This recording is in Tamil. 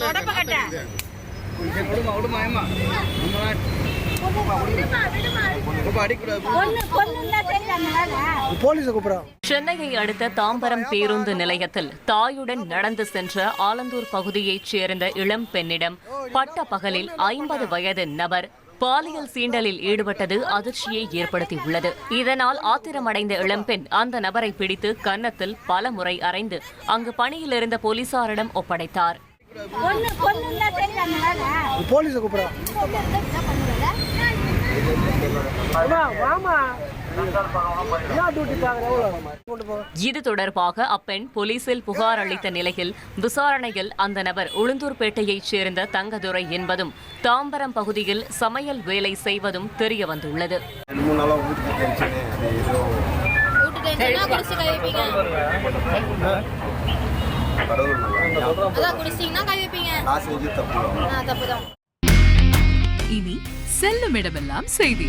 தொடப்ப கட்ட. சென்னையை அடுத்த தாம்பரம் பேருந்து நிலையத்தில் தாயுடன் நடந்து சென்ற ஆலந்தூர் பகுதியைச் சேர்ந்த இளம் பெண்ணிடம் பட்ட பகலில் ஐம்பது வயது நபர் பாலியல் சீண்டலில் ஈடுபட்டது அதிர்ச்சியை ஏற்படுத்தியுள்ளது. இதனால் ஆத்திரமடைந்த இளம்பெண் அந்த நபரை பிடித்து கன்னத்தில் பல முறை அறைந்து அங்கு பணியில் இருந்த போலீசாரிடம் ஒப்படைத்தார். போலீஸை இது தொடர்பாக அப்பெண் போலீசில் புகார் அளித்த நிலையில் விசாரணையில் அந்த நபர் உளுந்தூர்பேட்டையைச் சேர்ந்த தங்கதுரை என்பதும் தாம்பரம் பகுதியில் சமையல் வேலை செய்வதும் தெரிய வந்துள்ளது இனி செல்லும் இடமெல்லாம் செய்தி.